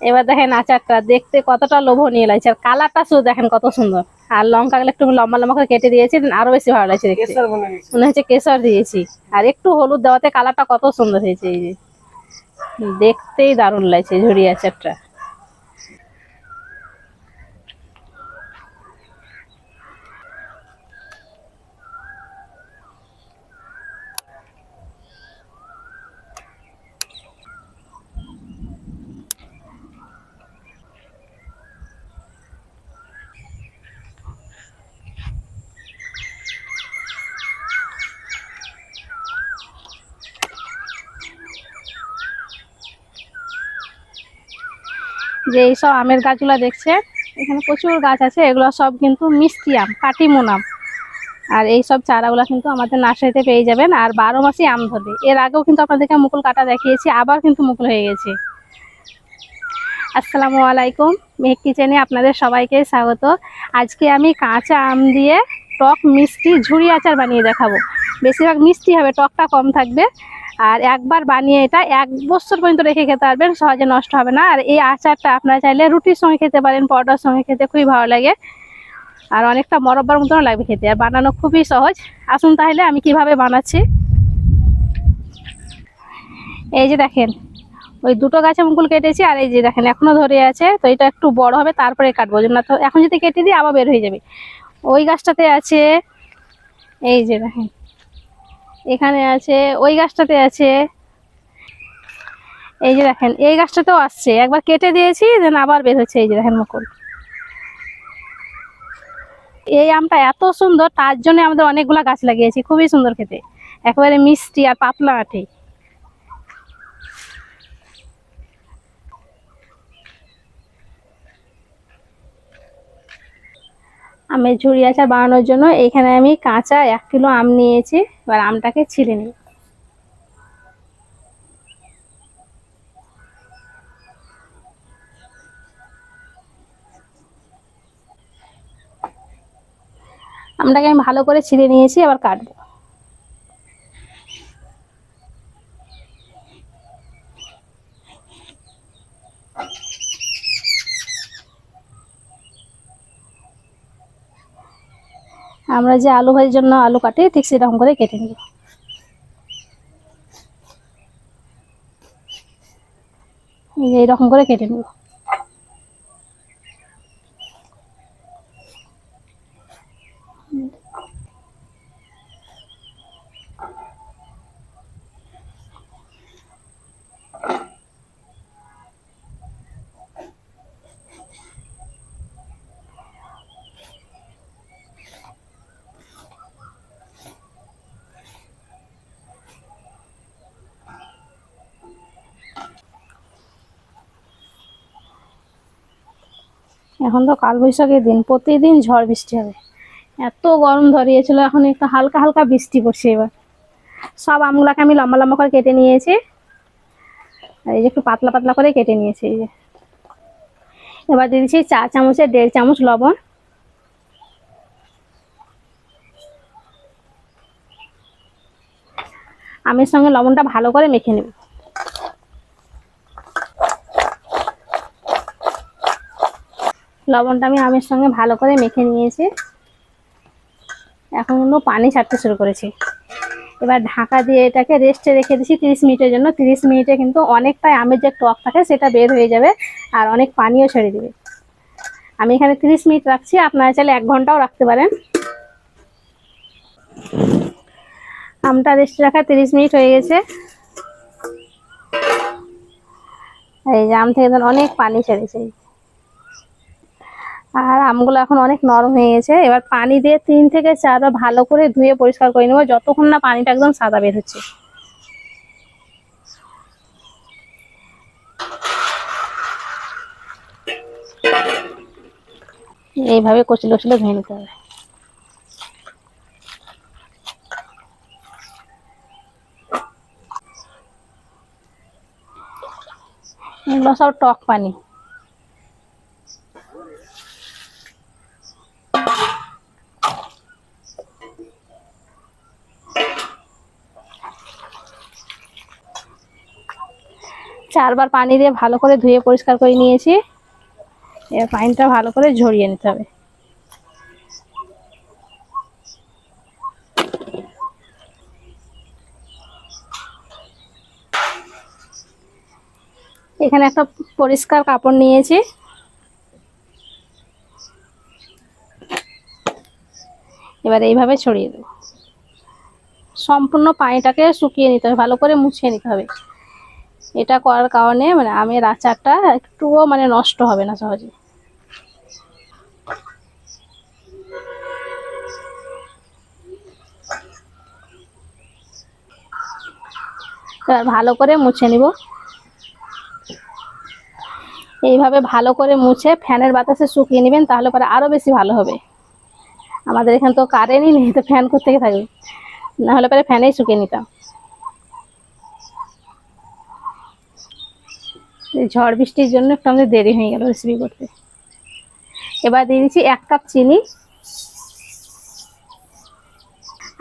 এবার দেখেন আচারটা দেখতে কতটা লোভনীয় লাগছে। আর কালারটা শুধু দেখেন কত সুন্দর। আর লঙ্কা গুলো একটু লম্বা লম্বা করে কেটে দিয়েছি আরও বেশি ভালো লাগছে দেখতে। মনে হচ্ছে কেশর দিয়েছি। আর একটু হলুদ দেওয়াতে কালারটা কত সুন্দর হয়েছে এই যে। দেখতেই দারুণ লাগছে ঝুড়ি আচারটা। যে এইসব আমের গাছগুলো দেখছে, এখানে প্রচুর গাছ আছে, এগুলো সব কিন্তু মিষ্টি আম, কাটিমুন আম। আর এই সব চারাগুলো কিন্তু আমাদের নার্সারিতে পেয়ে যাবেন, আর বারো মাসই আম ধরবে। এর আগেও কিন্তু আপনাদেরকে মুকুল কাটা দেখিয়েছি, আবার কিন্তু মুকুল হয়ে গেছে। আসসালামু আলাইকুম, মেহেক কিচেনে আপনাদের সবাইকে স্বাগত। আজকে আমি কাঁচা আম দিয়ে টক মিষ্টি ঝুড়ি আচার বানিয়ে দেখাবো। বেশিরভাগ মিষ্টি হবে, টকটা কম থাকবে। আর একবার বানিয়ে এটা এক বছর পর্যন্ত রেখে খেতে পারবেন, সহজে নষ্ট হবে না। আর এই আচারটা আপনারা চাইলে রুটির সঙ্গে খেতে পারেন, পরোটার সঙ্গে খেতে খুবই ভালো লাগে। আর অনেকটা মরব্বার মতন লাগবে খেতে, আর বানানো খুবই সহজ। আসুন তাহলে আমি কীভাবে বানাচ্ছি। এই যে দেখেন, ওই দুটো গাছে মুকুল কেটেছি, আর এই যে দেখেন এখনও ধরে আছে, তো এটা একটু বড় হবে, তারপরে কাটবো। না তো এখন যদি কেটে দিই, আবার বের হয়ে যাবে। ওই গাছটাতে আছে, এই যে দেখেন এখানে আছে, ওই গাছটাতে আছে। এই যে দেখেন, এই গাছটাতেও আসছে। একবার কেটে দিয়েছি, দেন আবার বের হচ্ছে। এই যে দেখেন মুকুল। এই আমটা এত সুন্দর, তার জন্য আমাদের অনেকগুলো গাছ লাগিয়েছি। খুবই সুন্দর খেতে। একেবারে মিষ্টি আর পাতলা আঠে আমের ঝুড়ি আচার বানানোর জন্য এখানে আমি কাঁচা এক কিলো আম নিয়েছি, এবার আমটাকে ছিঁড়ে নিই। আমটাকে আমি ভালো করে ছিঁড়ে নিয়েছি আবার কাটবো। আমরা যে আলু ভাজির জন্য আলু কাটি, ঠিক সেরকম করে কেটে নিব। এইরকম করে কেটে নিব। এখন তো কালবৈশাখীর দিন, প্রতিদিন ঝড় বৃষ্টি হবে। এত গরম ধরিয়েছিল, এখন একটু হালকা হালকা বৃষ্টি পড়ছে এবার। সব আমগুলাকে আমি লম্বা লম্বা করে কেটে নিয়েছি। আর এই যে একটু পাতলা পাতলা করে কেটে নিয়েছি, এই যে। এবার দিয়ে দিচ্ছি চা চামচের দেড় চামচ লবণ। আমের সঙ্গে লবণটা ভালো করে মেখে নেব। লবণটা আমি আমের সঙ্গে ভালো করে মেখে নিয়েছি। এখন পানি ছাড়তে শুরু করেছি। এবার ঢাকা দিয়ে এটাকে রেস্টে রেখে দিচ্ছি তিরিশ মিনিটের জন্য। তিরিশ মিনিটে কিন্তু অনেকটাই আমের যে টক থাকে সেটা বের হয়ে যাবে আর অনেক পানিও ছেড়ে দেবে। আমি এখানে তিরিশ মিনিট রাখছি, আপনারা চাইলে এক ঘন্টাও রাখতে পারেন। আমটা রেস্টে রাখা তিরিশ মিনিট হয়ে গেছে। এই যে আম থেকে অনেক পানি ছেড়েছে। আর আমগুলো এখন অনেক নরম হয়ে গেছে। এবার পানি দিয়ে তিন থেকে চারবার ভালো করে ধুয়ে পরিষ্কার করে নেব। যতক্ষণ না পানিটা একদম সাদা বের হচ্ছে। এইভাবে কচলে কচলে ধুয়ে নিতে হবে। সব টক পানি। চারবার পানি দিয়ে ভালো করে ধুয়ে পরিষ্কার করে নিয়েছি। এবার পানিটা ভালো করে ঝরিয়ে নিতে হবে। এখানে একটা পরিষ্কার কাপড় নিয়েছি। এবার এইভাবে ছড়িয়ে দেবো। সম্পূর্ণ পানিটাকে শুকিয়ে নিতে হবে, ভালো করে মুছিয়ে নিতে হবে। এটা করার কারণে মানে আমের আচারটা একটুও মানে নষ্ট হবে না সহজে। ভালো করে মুছে নিব। এইভাবে ভালো করে মুছে ফ্যানের বাতাসে শুকিয়ে নেবেন, তাহলে পরে আরও বেশি ভালো হবে। আমাদের এখানে তো কারেন্টই নেই, তো ফ্যান কোথেকে থাকবে? না হলে পরে ফ্যানেই শুকিয়ে নিতাম। ঝড় বৃষ্টির জন্য একটু আমাদের দেরি হয়ে গেল রেসিপি করতে। এবার দিয়ে দিচ্ছি এক কাপ চিনি।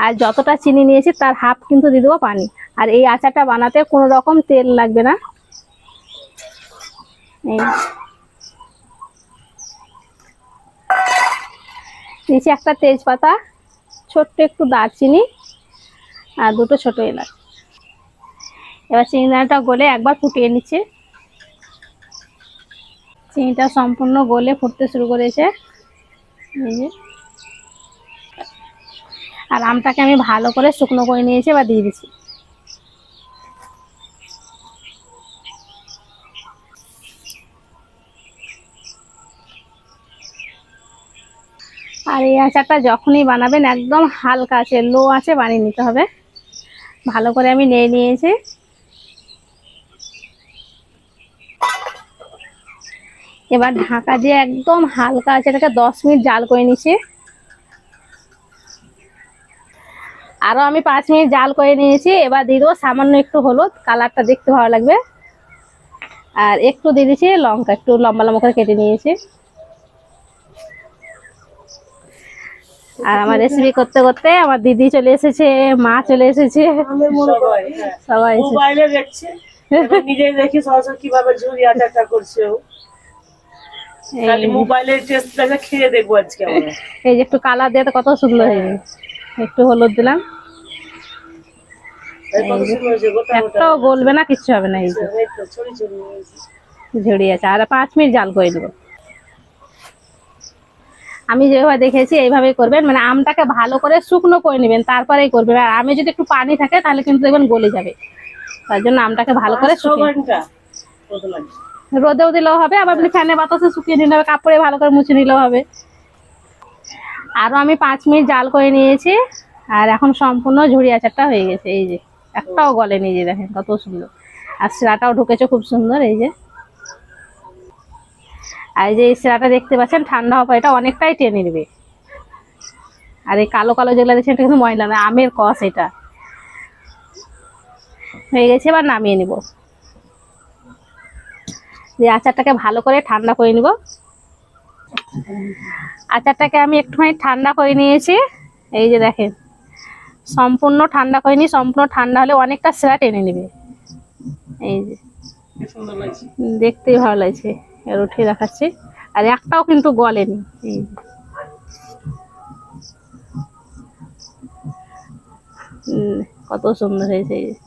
আর যতটা চিনি নিয়েছি তার হাফ কিন্তু দিয়ে দেবো পানি। আর এই আচারটা বানাতে কোনো রকম তেল লাগবে না। দিয়েছি একটা তেজপাতা, ছোট্ট একটু দারচিনি আর দুটো ছোট এলাচ। এবার চিনি দানাটা গলে একবার ফুটিয়ে নিচ্ছে। চিনিটা সম্পূর্ণ গলে ফুটতে শুরু করেছে। আর আমটাকে আমি ভালো করে শুকনো করে নিয়েছি বা দিয়ে দিচ্ছি। আর এই আচারটা যখনই বানাবেন, একদম হালকা আছে লো আছে, বানিয়ে নিতে হবে। ভালো করে আমি নিয়ে নিয়েছি। এবার ঢাকা দিয়ে একদম হালকা আছে এটাকে দশ মিনিট জাল করে নিচ্ছি আরও আমি পাঁচ মিনিট জাল করে নিয়েছি। এবার দিয়ে দেবো সামান্য একটু হলুদ কালারটা দেখতে ভালো লাগবে। আর একটু দিয়ে দিচ্ছি লঙ্কা একটু লম্বা লম্বা করে কেটে নিয়েছি। আর আমার রেসিপি করতে করতে আমার দিদি চলে এসেছে মা চলে এসেছে। সবাই। সবাই এসেছে। মোবাইলে দেখছে। নিজে দেখি সরাসরি কীভাবে ঝুরি আচারটা করছে ও। খালি মোবাইলের টেস্ট খেয়ে দেখব আজকে আমরা। এই যে একটু কালার দিয়ে কত সুন্দর হয়ে একটু হলুদ দিলাম। একটাও গলবে না কিচ্ছু হবে না এই যে। ঝরিয়ে আছে। আর পাঁচ মিনিট জাল করে দেবো আমি যেভাবে দেখেছি এইভাবেই করবেন। মানে আমটাকে ভালো করে শুকনো করে নেবেন তারপরেই করবেন। আর আমে যদি একটু পানি থাকে তাহলে কিন্তু দেখবেন গলে যাবে। তার জন্য আমটাকে ভালো করে পাঁচ রোদেও দিলেও হবে, আবার ফ্যানে বাতাসে শুকিয়ে নিলে হবে, কাপড়ে ভালো করে মুছে নিলেও হবে। আরও আমি পাঁচ মিনিট জাল করে নিয়েছি, আর এখন সম্পূর্ণ ঝুড়ি আচারটা হয়ে গেছে, এই যে। একটাও গলে নিয়ে যে দেখেন, কত সুন্দর। আর শিরাটাও ঢুকেছে খুব সুন্দর, এই যে। আর এই যে এই শিরাটা দেখতে পাচ্ছেন, ঠান্ডা হওয়ার এটা অনেকটাই টেনে নেবে। আর এই কালো কালো যেগুলো দেখছেন, এটা কিন্তু ময়লা না, আমের কষ এটা। হয়ে গেছে, এবার নামিয়ে নিব। দিয়ে আচারটাকে ভালো করে ঠান্ডা করে নিব আচারটাকে আমি একটুখানি ঠান্ডা করে নিয়েছি এই যে দেখেন, সম্পূর্ণ ঠান্ডা করে নি সম্পূর্ণ ঠান্ডা হলে অনেকটা সেরা টেনে নেবে এই যে, দেখতেই ভালো লাগছে এর উঠিয়ে দেখাচ্ছি আর একটাও কিন্তু গলেনি, এই যে। কত সুন্দর হয়েছে, এই যে।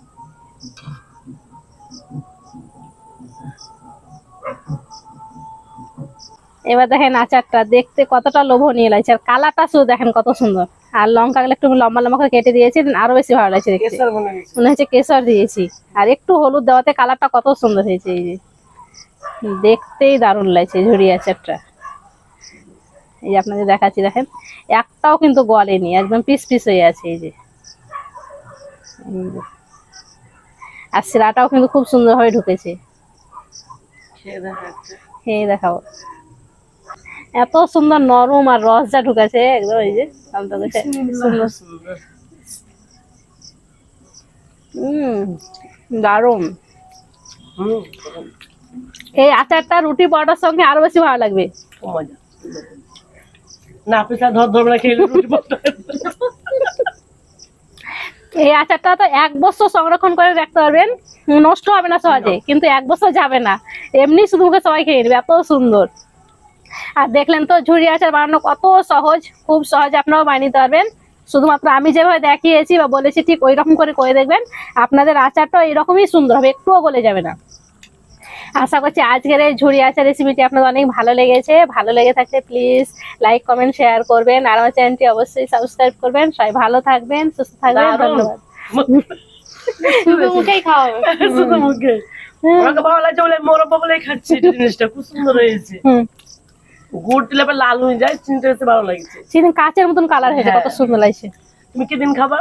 এবার দেখেন আচারটা দেখতে কতটা লোভনীয় লাগছে। আর কালারটা শুধু দেখেন কত সুন্দর। আর লঙ্কা গুলো একটু লম্বা লম্বা করে কেটে দিয়েছি আরও বেশি ভালো লাগছে মনে হচ্ছে কেশর দিয়েছি। আর একটু হলুদ দেওয়াতে কালারটা কত সুন্দর হয়েছে এই যে। দেখতেই দারুণ লাগছে ঝুড়ি আচারটা। এই যে আপনাদের দেখাচ্ছি দেখেন। একটাও কিন্তু গলেনি একদম পিস পিস হয়ে আছে এই যে। আর শিরাটাও কিন্তু খুব সুন্দরভাবে ঢুকেছে। খেয়ে দেখাবো। এত সুন্দর নরম আর রস যা ঢুকেছে একদম এই যে সুন্দর। হম দারুণ। এই আচারটা রুটি পরোটার সঙ্গে আরও বেশি ভালো লাগবে। না ধর রুটি পরোটা এই আচারটা তো এক বছর সংরক্ষণ করে রাখতে পারবেন নষ্ট হবে না সহজে কিন্তু এক বছর যাবে না। এমনি শুধু মুখে সবাই খেয়ে নেবে এত সুন্দর। আর দেখলেন তো ঝুড়ি আচার বানানো কত সহজ খুব সহজ আপনারাও বানিয়ে নিতে পারবেন। শুধুমাত্র আমি যেভাবে দেখিয়েছি বা বলেছি ঠিক ওই রকম করে করে দেখবেন আপনাদের আচারটা এরকমই সুন্দর হবে একটুও গলে যাবে না। আশা করছি আজকের এই ঝুড়ি আচার রেসিপিটি আপনাদের অনেক ভালো লেগেছে। ভালো লেগে থাকলে প্লিজ লাইক কমেন্ট শেয়ার করবেন। আর আমার চ্যানেলটি অবশ্যই সাবস্ক্রাইব করবেন। সবাই ভালো থাকবেন সুস্থ থাকবেন ধন্যবাদ। মুখেই খাওয়া শুধু মুখে ভালো লাগছে বলে মোরব্বা বলে খাচ্ছি জিনিসটা খুব সুন্দর হয়েছে। গুড় দিলে লাল হয়ে যায় চিনতে হচ্ছে ভালো লাগছে। সেদিন কাঁচের মতন কালার হয়েছে কত হ্যাঁ। সুন্দর লাগছে। তুমি দিন খাবা?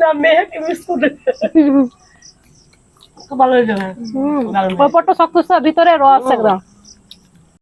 না মেহেকে বিস্কুট। খুব ভালো হ্যাঁ। হুম। দারুণ। ওপরটা শক্ত ভিতরে রস একদম।